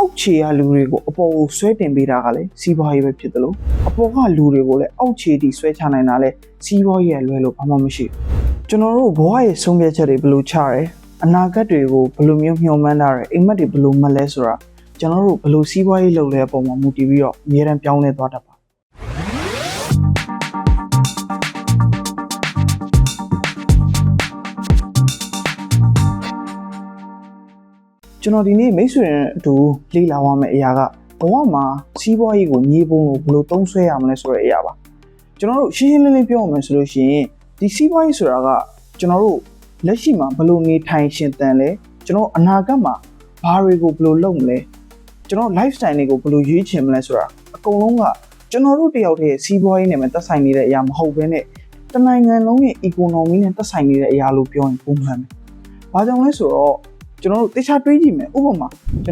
အောက်ခြေကလူတွေကိုအပေါ်ကိုဆွဲတင်ပေးတာကလည်းစီးပွားရေးပဲဖြစ်တယ်လို့အပေါ်ကလူတွေကိုလည်းအောက်ခြေထိဆွဲချနိုင်တာလည်းစီးပွားရေးရဲ့လွဲလို့ဘာမှမရှိဘူးကျွန်တော်တို့ဘဝရဲ့ဆုံးဖြတ်ချက်တွေဘယ်လိုချရဲအနာဂတ်တွေကိုဘယ်လိုမျိုးမျှော်မှန်းတာရဲအိမ်မက်တွေဘယ်လိုမလဲဆိုတာကျွန်တော်တို့ဘယ်လိုစီးပွားရေးလုပ်လဲအပေါ်မှာမူတည်ပြီးတော့အများတန်းပြောင်းလဲသွားတတ်ပါ ကျွန်တော်ဒီနေ့မိတ်ဆွေနဲ့အတူလေ့လာသွားမယ့်အရာကဘဝမှာစီးပွားရေးကိုမြေပုံလို့ဘယ်လိုသုံးစွဲရမလဲဆိုတဲ့အရာပါကျွန်တော်တို့ရှင်းရှင်းလင်းလင်းပြောရမယ်ဆိုလို့ရှိရင်ဒီစီးပွားရေးဆိုတာကကျွန်တော်တို့လက်ရှိမှာဘယ်လိုနေထိုင်ရှင်သန်လဲကျွန်တော်အနာဂတ်မှာဘာတွေကိုဘယ်လိုလုပ်မလဲကျွန်တော် lifestyle တွေကိုဘယ်လိုရွေးချယ်မလဲဆိုတာအကုန်လုံးကကျွန်တော်တို့တယောက်တည်းစီးပွားရေးနဲ့မသက်ဆိုင်နေတဲ့အရာမဟုတ်ဘဲနဲ့တနိုင်ငံလုံးရဲ့ economy နဲ့သက်ဆိုင်နေတဲ့အရာလို့ပြောရင်ပုံမှန်ပဲ။ဘာကြောင့်လဲဆိုတော့ ကျွန်တော်တို့တခြားတွေးကြည့်မယ်ဥပမာ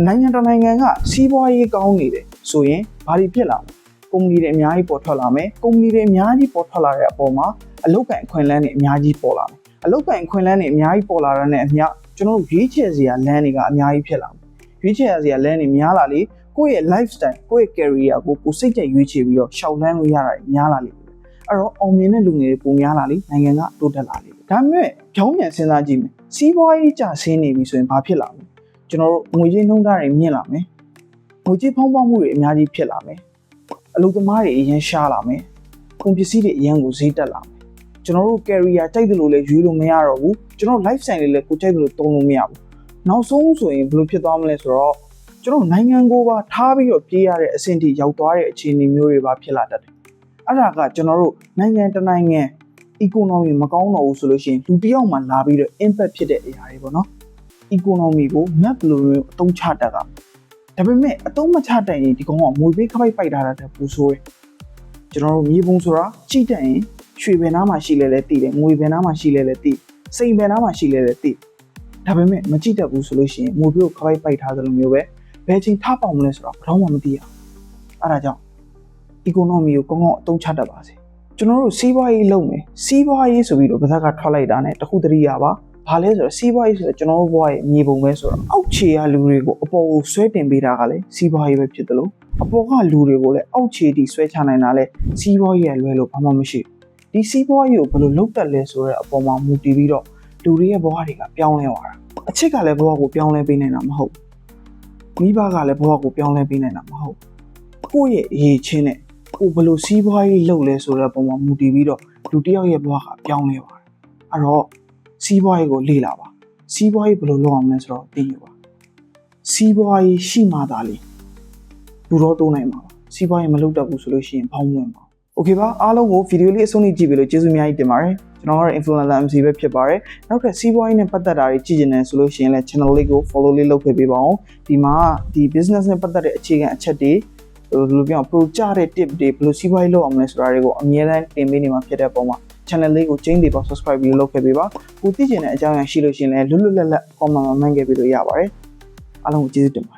နိုင်ငံတစ်နိုင်ငံကစီးပွားရေးကောင်းနေတယ်ဆိုရင်ဘာတွေဖြစ်လာမလဲကုမ္ပဏီတွေအများကြီးပေါ်ထွက်လာမယ်ကုမ္ပဏီတွေအများကြီးပေါ်ထွက်လာတဲ့အပေါ်မှာအလုပ်ကန်အခွင့်အလမ်းတွေအများကြီးပေါ်လာမယ်အလုပ်ကန်အခွင့်အလမ်းတွေအများကြီးပေါ်လာတဲ့နဲ့အမျှကျွန်တော်တို့ရွေးချယ်စရာလမ်းတွေကအများကြီးဖြစ်လာမယ်ရွေးချယ်စရာလမ်းတွေများလာလေကိုယ့်ရဲ့ lifestyle ကိုယ့်ရဲ့ career ကိုကိုယ်စိတ်ကြိုက်ရွေးချယ်ပြီးတော့ရှောက်လန်းလို့ရတာတွေများလာလေအဲ့တော့အောင်မြင်တဲ့လူငယ်တွေပုံများလာလေနိုင်ငံကတိုးတက်လာလေဒါပေမဲ့ကြောင်းပြန်စဉ်းစားကြည့်မယ် စီးပွားရေးကျဆင်းနေပြီဆိုရင်ဘာဖြစ်လာမလဲကျွန်တော်တို့ငွေကြေးနှုန်းထားတွေမြင့်လာမယ်။ငွေကြေးဖောင်းပွားမှုတွေအများကြီးဖြစ်လာမယ်။အလုပ်သမားတွေအရင်ရှားလာမယ်။ကုန်ပစ္စည်းတွေအရင်ကိုဈေးတက်လာမယ်။ကျွန်တော်တို့ career ကြိုက်တယ်လို့လည်းရွေးလို့မရတော့ဘူး။ကျွန်တော် lifestyle တွေလည်းကိုကြိုက်တယ်လို့သုံးလို့မရဘူး။နောက်ဆုံးဆိုရင်ဘယ်လိုဖြစ်သွားမလဲဆိုတော့ကျွန်တော်နိုင်ငံကိုပါထားပြီးတော့ပြေးရတဲ့အဆင့်ထိရောက်သွားတဲ့အခြေအနေမျိုးတွေပါဖြစ်လာတတ်တယ်။အဲ့ဒါကကျွန်တော်တို့နိုင်ငံတစ်နိုင်ငံ economy မကောင်းတော့ဘူးဆိုလို့ရှိရင်လူတစ်ယောက်မှလာပြီးတော့ impact ဖြစ်တဲ့အရာတွေပေါ့နော်။ economy ကို map လိုမျိုးအသုံးချတတ်တာဒါပေမဲ့အသုံးမချတတ်ရင်ဒီကောင်ကငွေပေးခပိုက်ပိုက်ထားတာတက်ပူဆိုးတယ်ကျွန်တော်တို့မြေပုံဆိုတာကြည့်တတ်ရင်ရွှေဘယ်နားမှာရှိလဲလဲသိတယ်ငွေဘယ်နားမှာရှိလဲလဲသိစိန်ဘယ်နားမှာရှိလဲလဲသိဒါပေမဲ့မကြည့်တတ်ဘူးဆိုလို့ရှိရင်ငွေပေးကိုခပိုက်ပိုက်ထားသလိုမျိုးပဲဘယ်ချိန်ထပေါက်မလဲဆိုတာဘယ်တော့မှမသိရအဲ့ဒါကြောင့် economy ကိုကောင်းကောင်းအသုံးချတတ်ပါစေ ကျွန်တော်တို့စီးပွားရေးလုပ်မယ်စီးပွားရေးဆိုပြီးတော့ပါဇက်ကထွက်လိုက်တာ ਨੇ တခုတည်းရပါဘာလဲဆိုတော့စီးပွားရေးဆိုတော့ကျွန်တော်တို့ဘဝရဲ့မြေပုံပဲဆိုတော့အောက်ခြေကလူတွေကိုအပေါ်ကိုဆွဲတင်ပေးတာကလည်းစီးပွားရေးပဲဖြစ်တယ်လို့အပေါ်ကလူတွေကိုလည်းအောက်ခြေထိဆွဲချနိုင်တာလည်းစီးပွားရေးရဲ့လွဲလို့ဘာမှမရှိဘူးဒီစီးပွားရေးကိုဘယ်လိုလုပ်တတ်လဲဆိုတော့အပေါ်မှာမူတည်ပြီးတော့လူတွေရဲ့ဘဝတွေကပြောင်းလဲသွားတာအချစ်ကလည်းဘဝကိုပြောင်းလဲပေးနိုင်တာမဟုတ်ဘူးမိဘကလည်းဘဝကိုပြောင်းလဲပေးနိုင်တာမဟုတ်ဘူးကိုယ့်ရဲ့အရေးချင်းနဲ့ သူဘယ်လိုစီးပွားရေးလုပ်လဲဆိုတဲ့ပုံမှာမူတည်ပြီးတော့လူတစ်ယောက်ရဲ့ဘဝကပြောင်းလဲပါတယ်အဲ့တော့စီးပွားရေးကိုလေ့လာပါစီးပွားရေးဘယ်လိုလုပ်အောင်လဲဆိုတော့သိရပါစီးပွားရေးရှိမှသာလေလူတော့တိုးနိုင်မှာပါစီးပွားရေးမလုပ်တတ်ဘူးဆိုလို့ရှိရင်ဘောင်းဝင်ပါ Okay ပါအားလုံးကိုဗီဒီယိုလေးအဆုံးထိကြည့်ပြီးလို့ကျေးဇူးအများကြီးတင်ပါတယ်ကျွန်တော်ကတော့ influencer MC ပဲဖြစ်ပါတယ်နောက်ထပ်စီးပွားရေးနဲ့ပတ်သက်တာတွေကြည့်ချင်တယ်ဆိုလို့ရှိရင်လည်း channel လေးကို follow လေးလုပ်ခဲ့ပေးပါအောင်ဒီမှာဒီ business နဲ့ပတ်သက်တဲ့အခြေခံအချက်တွေ ဘယ်လိုပြော pro ကြတဲ့ tip တွေဘယ်လိုစီးပွားရေးလုပ်အောင်လဲဆိုတာတွေကိုအများအားတင်ပေးနေမှာဖြစ်တဲ့ပုံမှာ channel လေးကိုကျင်းသေးပါ subscribe ပြီးလုပ်ခဲ့ပေးပါကိုသိချင်တဲ့အကြောင်းအရာရှိလို့ရှိရင်လည်းလွတ်လွတ်လပ်လပ် comment မှာမှန်းခဲ့ပြီးလို့ရပါတယ်အားလုံးကိုကျေးဇူးတင်ပါတယ်